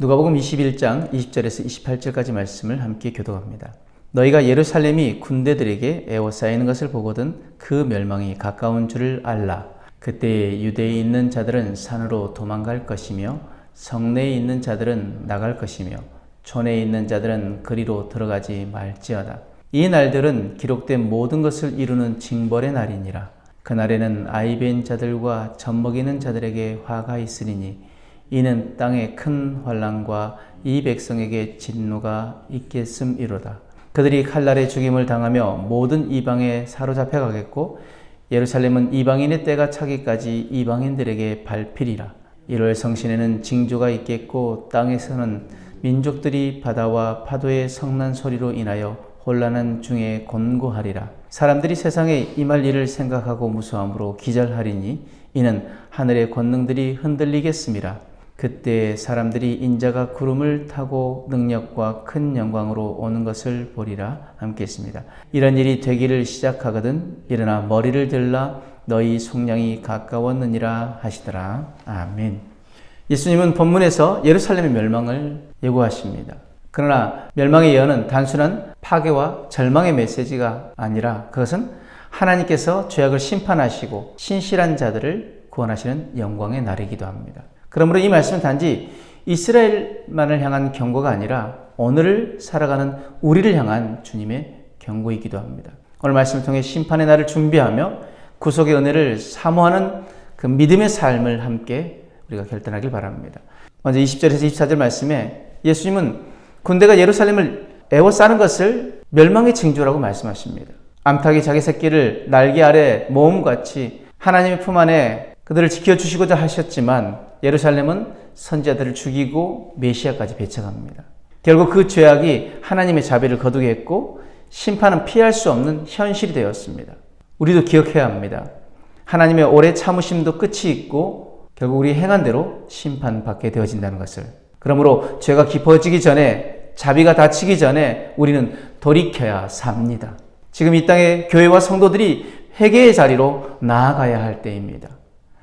누가복음 21장 20절에서 28절까지 말씀을 함께 교독합니다. 너희가 예루살렘이 군대들에게 에워싸이는 것을 보거든 그 멸망이 가까운 줄을 알라. 그때 유대에 있는 자들은 산으로 도망갈 것이며 성내에 있는 자들은 나갈 것이며 촌에 있는 자들은 거리로 들어가지 말지어다. 이 날들은 기록된 모든 것을 이루는 징벌의 날이니라. 그날에는 아이벤 자들과 젖먹이는 자들에게 화가 있으리니 이는 땅에 큰 환란과 이 백성에게 진노가 있겠음이로다. 그들이 칼날에 죽임을 당하며 모든 이방에 사로잡혀 가겠고 예루살렘은 이방인의 때가 차기까지 이방인들에게 밟히리라. 1월 성신에는 징조가 있겠고 땅에서는 민족들이 바다와 파도의 성난 소리로 인하여 혼란한 중에 곤고하리라. 사람들이 세상에 임할 일을 생각하고 무수함으로 기절하리니 이는 하늘의 권능들이 흔들리겠음이라. 그때 사람들이 인자가 구름을 타고 능력과 큰 영광으로 오는 것을 보리라 함께 했습니다. 이런 일이 되기를 시작하거든 일어나 머리를 들라 너희 속량이 가까웠느니라 하시더라. 아멘. 예수님은 본문에서 예루살렘의 멸망을 예고하십니다. 그러나 멸망의 예언은 단순한 파괴와 절망의 메시지가 아니라 그것은 하나님께서 죄악을 심판하시고 신실한 자들을 구원하시는 영광의 날이기도 합니다. 그러므로 이 말씀은 단지 이스라엘만을 향한 경고가 아니라 오늘을 살아가는 우리를 향한 주님의 경고이기도 합니다. 오늘 말씀을 통해 심판의 날을 준비하며 구속의 은혜를 사모하는 그 믿음의 삶을 함께 우리가 결단하길 바랍니다. 먼저 20절에서 24절 말씀에 예수님은 군대가 예루살렘을 에워싸는 것을 멸망의 징조라고 말씀하십니다. 암탉이 자기 새끼를 날개 아래 모음같이 하나님의 품 안에 그들을 지켜주시고자 하셨지만 예루살렘은 선지자들을 죽이고 메시아까지 배척합니다. 결국 그 죄악이 하나님의 자비를 거두게 했고 심판은 피할 수 없는 현실이 되었습니다. 우리도 기억해야 합니다. 하나님의 오래 참으심도 끝이 있고 결국 우리 행한 대로 심판받게 되어진다는 것을. 그러므로 죄가 깊어지기 전에 자비가 닫히기 전에 우리는 돌이켜야 삽니다. 지금 이 땅의 교회와 성도들이 회개의 자리로 나아가야 할 때입니다.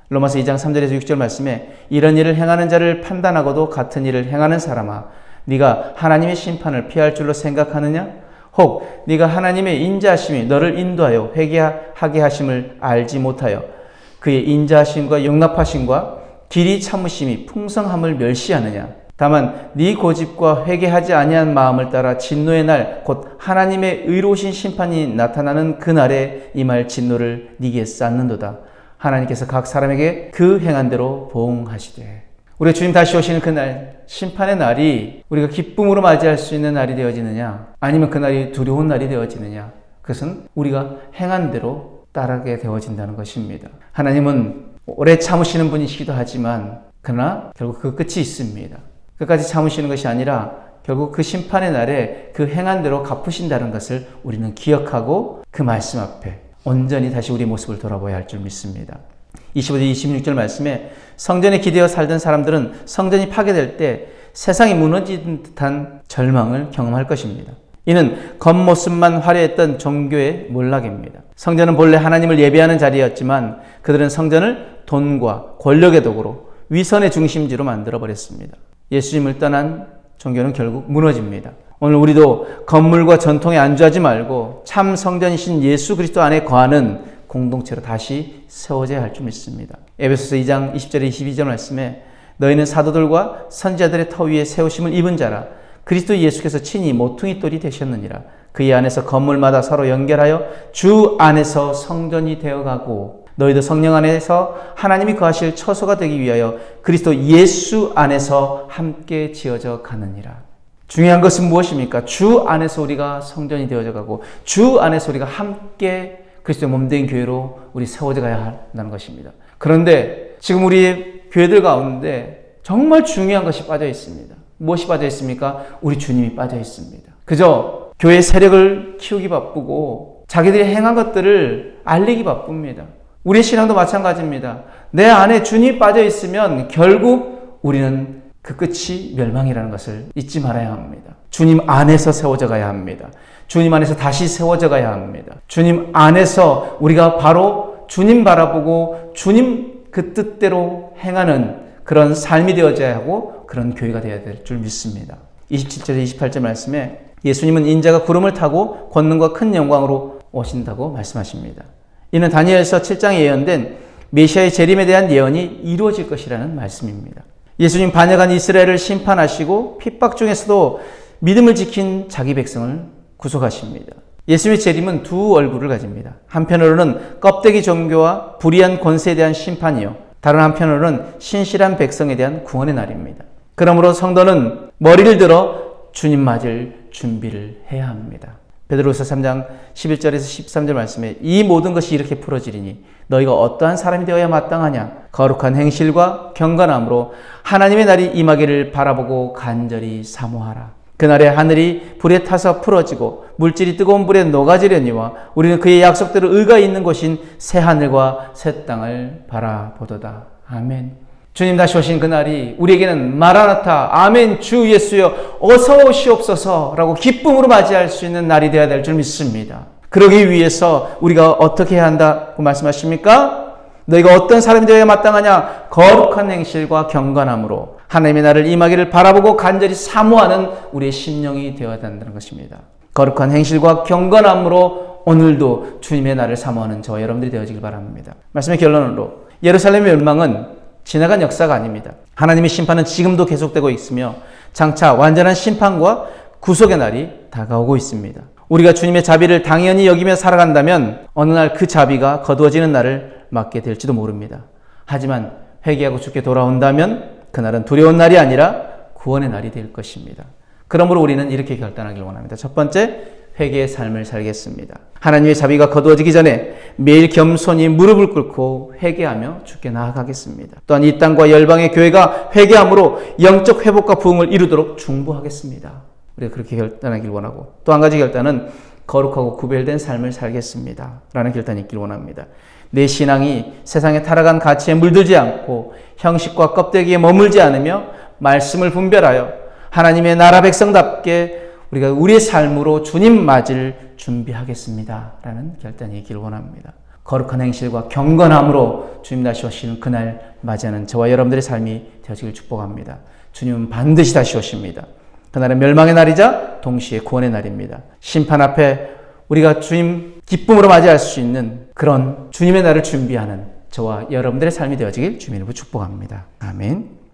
로마서 2장 3절에서 6절 말씀에 이런 일을 행하는 자를 판단하고도 같은 일을 행하는 사람아 네가 하나님의 심판을 피할 줄로 생각하느냐? 혹 네가 하나님의 인자하심이 너를 인도하여 회개하게 하심을 알지 못하여 그의 인자하심과 용납하심과 길이 참으심이 풍성함을 멸시하느냐? 다만 네 고집과 회개하지 아니한 마음을 따라 진노의 날 곧 하나님의 의로우신 심판이 나타나는 그날에 임할 진노를 네게 쌓는도다 하나님께서 각 사람에게 그 행한 대로 보응하시되 우리 주님 다시 오시는 그날 심판의 날이 우리가 기쁨으로 맞이할 수 있는 날이 되어지느냐 아니면 그날이 두려운 날이 되어지느냐 그것은 우리가 행한 대로 따르게 되어진다는 것입니다. 하나님은 오래 참으시는 분이시기도 하지만 그러나 결국 그 끝이 있습니다. 끝까지 참으시는 것이 아니라 결국 그 심판의 날에 그 행한 대로 갚으신다는 것을 우리는 기억하고 그 말씀 앞에 온전히 다시 우리 모습을 돌아봐야 할 줄 믿습니다. 25절 26절 말씀에 성전에 기대어 살던 사람들은 성전이 파괴될 때 세상이 무너진 듯한 절망을 경험할 것입니다. 이는 겉모습만 화려했던 종교의 몰락입니다. 성전은 본래 하나님을 예배하는 자리였지만 그들은 성전을 돈과 권력의 도구로 위선의 중심지로 만들어 버렸습니다. 예수님을 떠난 종교는 결국 무너집니다. 오늘 우리도 건물과 전통에 안주하지 말고 참 성전이신 예수 그리스도 안에 거하는 공동체로 다시 세워져야 할 줄 믿습니다. 에베소서 2장 20절에 22절 말씀에 너희는 사도들과 선지자들의 터 위에 세우심을 입은 자라 그리스도 예수께서 친히 모퉁이 돌이 되셨느니라 그의 안에서 건물마다 서로 연결하여 주 안에서 성전이 되어가고 너희도 성령 안에서 하나님이 거하실 처소가 되기 위하여 그리스도 예수 안에서 함께 지어져 가느니라. 중요한 것은 무엇입니까? 주 안에서 우리가 성전이 되어져 가고 주 안에서 우리가 함께 그리스도의 몸된 교회로 우리 세워져 가야 한다는 것입니다. 그런데 지금 우리 교회들 가운데 정말 중요한 것이 빠져 있습니다. 무엇이 빠져 있습니까? 우리 주님이 빠져 있습니다. 그저 교회 세력을 키우기 바쁘고 자기들이 행한 것들을 알리기 바쁩니다. 우리의 신앙도 마찬가지입니다. 내 안에 주님이 빠져 있으면 결국 우리는 그 끝이 멸망이라는 것을 잊지 말아야 합니다. 주님 안에서 세워져 가야 합니다. 주님 안에서 다시 세워져 가야 합니다. 주님 안에서 우리가 바로 주님 바라보고 주님 그 뜻대로 행하는 그런 삶이 되어져야 하고 그런 교회가 되어야 될 줄 믿습니다. 27절 28절 말씀에 예수님은 인자가 구름을 타고 권능과 큰 영광으로 오신다고 말씀하십니다. 이는 다니엘서 7장에 예언된 메시아의 재림에 대한 예언이 이루어질 것이라는 말씀입니다. 예수님 반역한 이스라엘을 심판하시고 핍박 중에서도 믿음을 지킨 자기 백성을 구속하십니다. 예수님의 재림은 두 얼굴을 가집니다. 한편으로는 껍데기 종교와 불의한 권세에 대한 심판이요. 다른 한편으로는 신실한 백성에 대한 구원의 날입니다. 그러므로 성도는 머리를 들어 주님 맞을 준비를 해야 합니다. 베드로서 3장 11절에서 13절 말씀에 이 모든 것이 이렇게 풀어지리니 너희가 어떠한 사람이 되어야 마땅하냐 거룩한 행실과 경건함으로 하나님의 날이 임하기를 바라보고 간절히 사모하라. 그날에 하늘이 불에 타서 풀어지고 물질이 뜨거운 불에 녹아지려니와 우리는 그의 약속대로 의가 있는 곳인 새 하늘과 새 땅을 바라보도다. 아멘. 주님 다시 오신 그날이 우리에게는 마라나타, 아멘, 주 예수여, 어서 오시옵소서 라고 기쁨으로 맞이할 수 있는 날이 되어야 될 줄 믿습니다. 그러기 위해서 우리가 어떻게 해야 한다고 말씀하십니까? 너희가 어떤 사람이 되어야 마땅하냐? 거룩한 행실과 경건함으로 하나님의 나를 임하기를 바라보고 간절히 사모하는 우리의 심령이 되어야 된다는 것입니다. 거룩한 행실과 경건함으로 오늘도 주님의 나를 사모하는 저와 여러분들이 되어지길 바랍니다. 말씀의 결론으로 예루살렘의 멸망은 지나간 역사가 아닙니다. 하나님의 심판은 지금도 계속되고 있으며 장차 완전한 심판과 구속의 날이 다가오고 있습니다. 우리가 주님의 자비를 당연히 여기며 살아간다면 어느 날 그 자비가 거두어지는 날을 맞게 될지도 모릅니다. 하지만 회개하고 죽게 돌아온다면 그날은 두려운 날이 아니라 구원의 날이 될 것입니다. 그러므로 우리는 이렇게 결단하길 원합니다. 첫 번째, 회개의 삶을 살겠습니다. 하나님의 자비가 거두어지기 전에 매일 겸손히 무릎을 꿇고 회개하며 죽게 나아가겠습니다. 또한 이 땅과 열방의 교회가 회개함으로 영적 회복과 부흥을 이루도록 중보하겠습니다. 우리가 그렇게 결단하길 원하고 또 한 가지 결단은 거룩하고 구별된 삶을 살겠습니다. 라는 결단이 있길 원합니다. 내 신앙이 세상에 타락한 가치에 물들지 않고 형식과 껍데기에 머물지 않으며 말씀을 분별하여 하나님의 나라 백성답게 우리가 우리의 삶으로 주님 맞을 준비하겠습니다. 라는 결단이 있기를 원합니다. 거룩한 행실과 경건함으로 주님 다시 오시는 그날 맞이하는 저와 여러분들의 삶이 되어지길 축복합니다. 주님은 반드시 다시 오십니다. 그날은 멸망의 날이자 동시에 구원의 날입니다. 심판 앞에 우리가 주님 기쁨으로 맞이할 수 있는 그런 주님의 날을 준비하는 저와 여러분들의 삶이 되어지길 주님으로 축복합니다. 아멘.